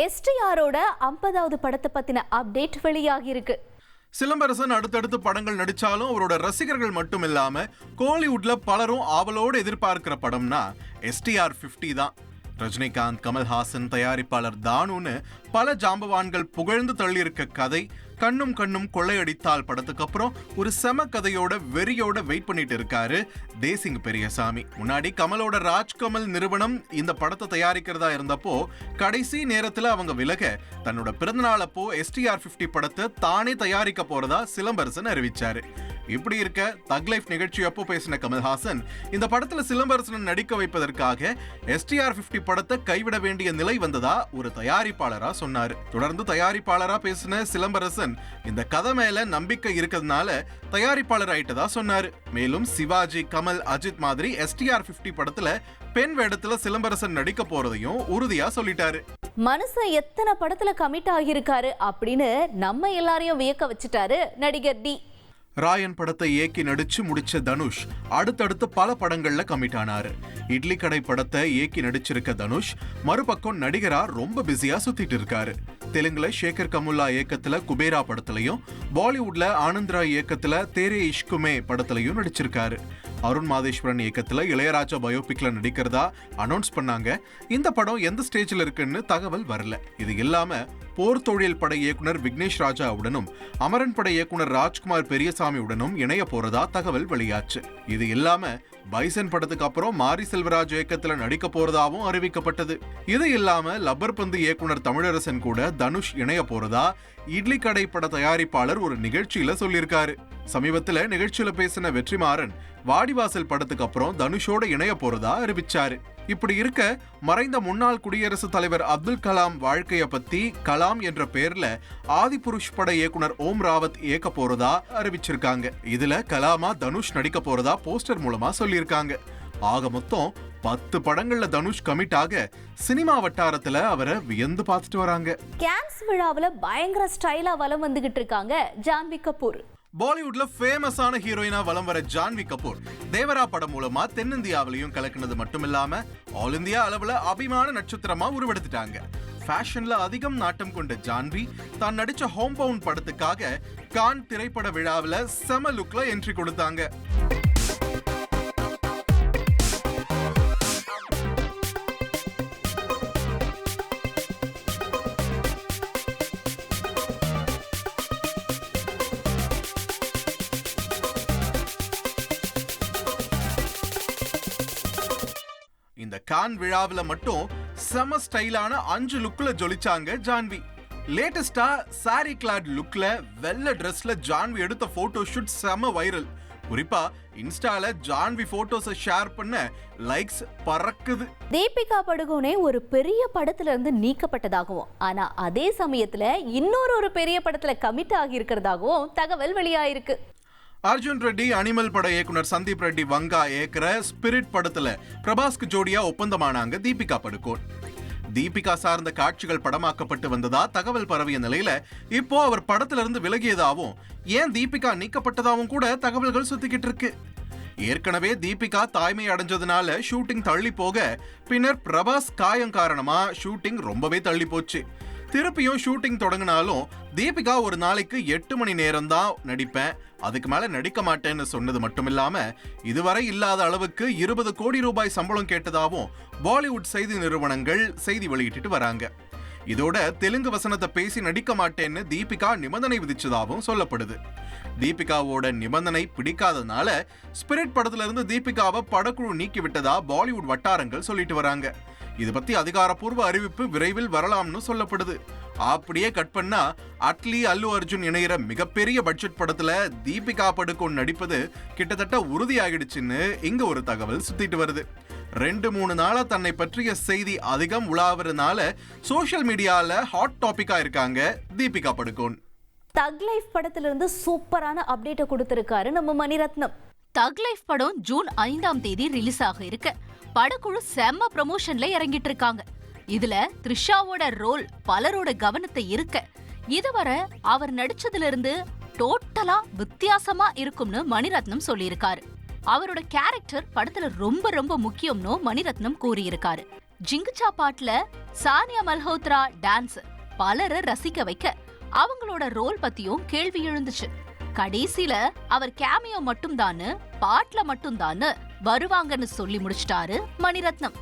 எஸ்டிஆரோட ஐம்பதாவது படத்தை பத்தின அப்டேட் வெளியாகி இருக்கு சிலம்பரசன் அடுத்தடுத்து படங்கள் நடிச்சாலும் அவரோட ரசிகர்கள் மட்டும் இல்லாம கோலிவுட்ல பலரும் ஆவலோடு எதிர்பார்க்கிற படம்னா எஸ்டிஆர் 50 தான். ரஜினிகாந்த் கமல்ஹாசன் தயாரிப்பாளர் தானுன்னு பல ஜாம்பவான்கள் புகழ்ந்து தள்ளியிருக்க கதை கண்ணும் கண்ணும் கொள்ளையடித்தால் படத்துக்கு அப்புறம் ஒரு செம கதையோட வெறியோட வெயிட் பண்ணிட்டு இருக்காரு தேசிங் பெரியசாமி. முன்னாடி கமலோட ராஜ்கமல் நிறுவனம் இந்த படத்தை தயாரிக்கிறதா இருந்தப்போ கடைசி நேரத்துல அவங்க விலக தன்னோட பிறந்தநாள் அப்போ எஸ்டிஆர் 50 படத்தை தானே தயாரிக்க போறதா சிலம்பரசன் அறிவிச்சாரு. இப்படி இருக்க தக் லைஃப் நிகழ்ச்சி அப்போ பேசின கமல்ஹாசன் இந்த படத்துல சிலம்பரசனை நடிக்க வைப்பதற்காக எஸ்டிஆர் 50 படத்தை கைவிட வேண்டிய நிலை வந்ததா ஒரு தயாரிப்பாளரா சொன்னாரு. தொடர்ந்து தயாரிப்பாளரா பேசின சிலம்பரசன் இந்த கதை மேல நம்பிக்கை இருக்கிறதுனால தயாரிப்பாளர் ஆயிட்டதா சொன்னாரு. மேலும் சிவாஜி கமல் அஜித் மாதிரி எஸ்டிஆர் 50 படத்துல பெண் வேடத்துல சிலம்பரசன் நடிக்க போறதையும் உறுதியா சொல்லிட்டாரு. மனுஷன் எத்தனை படத்துல கமிட் ஆகியிருக்காரு அப்படின்னு நம்ம எல்லாரையும் வியக்க வச்சுட்டாரு நடிகர் டி. ராயன் படத்தை இயக்கி நடிச்சு முடிச்ச தனுஷ் அடுத்தடுத்து பல படங்கள்ல கமிட் ஆனாரு. இட்லி கடை படத்தை இயக்கி நடிச்சிருக்க தனுஷ் மறுபக்கம் நடிகரா ரொம்ப பிஸியா சுத்திட்டு இருக்காரு. தெலுங்குல சேகர் கமுல்லா இயக்கத்துல குபேரா படத்திலையும் பாலிவுட்ல ஆனந்த்ரா இயக்கத்துல தேரே இஷ்குமே படத்திலையும் நடிச்சிருக்காரு. அருண் மாதேஸ்வரன் இயக்கத்துல இளையராஜா பயோபிக்ல நடிக்கிறதா அனௌன்ஸ் பண்ணாங்க. இந்த படம் எந்த ஸ்டேஜ்ல இருக்குன்னு தகவல் வரல. இது இல்லாம போர் தொழில் பட இயக்குனர் விக்னேஷ் ராஜாவுடனும் அமரன் பட இயக்குனர் ராஜ்குமார் பெரியசாமியுடனும் இணைய போறதா தகவல் வெளியாச்சு. இது இல்லாம பைசன் படத்துக்கு அப்புறம் மாரி செல்வராஜ் இயக்கத்துல நடிக்க போறதாவும் அறிவிக்கப்பட்டது. இது இல்லாம லப்பர் பந்து இயக்குனர் தமிழரசன் கூட தனுஷ் இணைய போறதா இட்லி கடை பட தயாரிப்பாளர் ஒரு நிகழ்ச்சியில சொல்லியிருக்காரு. சமீபத்துல நிகழ்ச்சியில பேசின வெற்றிமாறன் வாடிவாசல் படத்துக்கு அப்புறம் தனுஷோட இணைய போறதா அறிவிச்சாரு. இப்படி இருக்க மறைந்த முன்னாள் குடியரசுத் தலைவர் அப்துல் கலாம் வாழ்க்கைய பத்தி கலாம் என்ற பேர்ல ஆதிபுருஷ் பட இயக்குனர் ஓம் ராவத் இயக்க போறதா அறிவிச்சிருக்காங்க. இதுல கலாமா தனுஷ் நடிக்க போறதா போஸ்டர் மூலமா சொல்லியிருக்காங்க. ஆக மொத்தம் பத்து படங்கள்ல தனுஷ் கமிட் ஆக சினிமா வட்டாரத்துல அவரை வியந்து பார்த்துட்டு வராங்க. கேன்ஸ் விழாவில் பயங்கர ஸ்டைலா வலம் வந்துகிட்டு இருக்காங்க ஜான்வி கபூர். பாலிவுட்ல ஃபேமஸான ஹீரோயினா வலம் வர ஜான்வி கபூர். தேவரா படம் மூலமா தென்னிந்தியாவிலையும் கலக்குனது மட்டும் இல்லாம ஆல் இந்தியா அளவுல அபிமான நட்சத்திரமா உருவெடுத்துட்டாங்க. ஃபேஷன்ல அதிகம் நாட்டம் கொண்ட ஜான்வி தான் நடிச்ச ஹோம் பவுன் படத்துக்காக கான் திரைப்பட விழாவில் செம லுக்ல என்ட்ரி கொடுத்தாங்க. இந்த கான் விழாவுல மட்டும் செம ஸ்டைலான அஞ்சு லுக்ல ஜொலிச்சாங்க ஜான்வி. லேட்டஸ்டா சாரி கிளாட் லுக்ல வெள்ளை ட்ரெஸ்ல ஜான்வி எடுத்த போட்டோ ஷூட் செம வைரல் குறிப்பா இன்ஸ்டால ஜான்வி போட்டோஸை ஷேர் பண்ண லைக்ஸ் பறக்குது. தீபிகா படுகோனே ஒரு பெரிய படத்துல இருந்து நீக்கப்பட்டதாகவும் ஆனா அதே சமயத்துல இன்னொரு ஒரு பெரிய படத்துல கமிட் ஆகி இருக்கிறதாகவும் தகவல் வெளியாயிருக்கு. அர்ஜுன் ரெட்டி அனிமல் பட இயக்குனர் சந்தீப் ரெட்டி வங்கா ஏக்கிற ஸ்பிரிட் படத்துல பிரபாஸ்க்கு ஜோடியா ஒப்பந்தமானாங்க தீபிகா படுகோன். தீபிகா சார்ந்த காட்சிகள் படமாக்கப்பட்டு வந்ததா தகவல் பரவிய நிலையில இப்போ அவர் படத்துல இருந்து விலகியதாவும் ஏன் தீபிகா நீக்கப்பட்டதாவும் கூட தகவல்கள் சுத்திக்கிட்டு இருக்கு. ஏற்கனவே தீபிகா தாய்மை அடைஞ்சதுனால ஷூட்டிங் தள்ளி போக பின்னர் பிரபாஸ் காயம் காரணமா ஷூட்டிங் ரொம்பவே தள்ளி போச்சு. திருப்பியும் ஷூட்டிங் தொடங்கினாலும் தீபிகா ஒரு நாளைக்கு எட்டு மணி நேரம் தான் நடிப்பேன். அதுக்கு மேல நடிக்க மாட்டேன்னு சொன்னது மட்டும் இல்லாம இதுவரை இல்லாத அளவுக்கு இருபது கோடி ரூபாய் சம்பளம் கேட்டதாகவும் பாலிவுட் செய்தி நிறுவனங்கள் செய்தி வெளியிட்டு வராங்க. இதோட தெலுங்கு வசனத்தை பேசி நடிக்க மாட்டேன்னு தீபிகா நிபந்தனை விதிச்சதாகவும் சொல்லப்படுது. தீபிகாவோட நிபந்தனை பிடிக்காதனால ஸ்பிரிட் படத்துல இருந்து தீபிகாவை படக்குழு நீக்கிவிட்டதா பாலிவுட் வட்டாரங்கள் சொல்லிட்டு வராங்க. இது பத்தி அதிகாரப்பூர்வ அறிவிப்பு விரைவில் வரலாம்னு சொல்லப்படுது. அப்படியே கட் பண்ணா அட்லி அல்லு அர்ஜுன் இணையிற மிகப்பெரிய பட்ஜெட் படத்துல தீபிகா படுகோன் நடிப்பது கிட்டத்தட்ட உறுதியாகிடுச்சுன்னு இங்க ஒரு தகவல் சுத்திட்டு வருது. ரெண்டு மூணு நாளா தன்னை பற்றிய செய்தி அதிகம் உலாவறதுனால சோஷியல் மீடியால ஹாட் டாபிக்கா இருக்காங்க தீபிகா படுகோன். தக் லைஃப் படத்துல இருந்து சூப்பரான அப்டேட்டை கொடுத்திருக்காரு நம்ம மணிரத்னம். தக் லைஃப் படம் ஜூன் ஐந்தாம் தேதி ரிலீஸ் ஆக இருக்கு. படக்குழு செம்ம ப்ரமோஷன்ல இறங்கிட்டு இருக்காங்க இதுல த்ரிஷாவோட ரோல் பலரோட கவனத்தை இருக்க. இதுவரை அவர் நடிச்சதுல இருந்து டோட்டலா வித்தியாசமா இருக்கும்னு மணிரத்னம் சொல்லியிருக்காரு. அவரோட கேரக்டர் படத்துல ரொம்ப ரொம்ப முக்கியம்னு மணிரத்னம் கூறியிருக்காரு. ஜிங்குச்சா பாட்டுல சானியா மல்ஹோத்ரா டான்ஸ் பலரை ரசிக்க வைக்க அவங்களோட ரோல் பத்தியும் கேள்வி எழுந்துச்சு. கடைசில அவர் கேமியோ மட்டும்தான்னு பாட்டுல மட்டும்தான்னு வருவாங்கன்னு சொல்லி முடிச்சிட்டாரு மணிரத்னம்.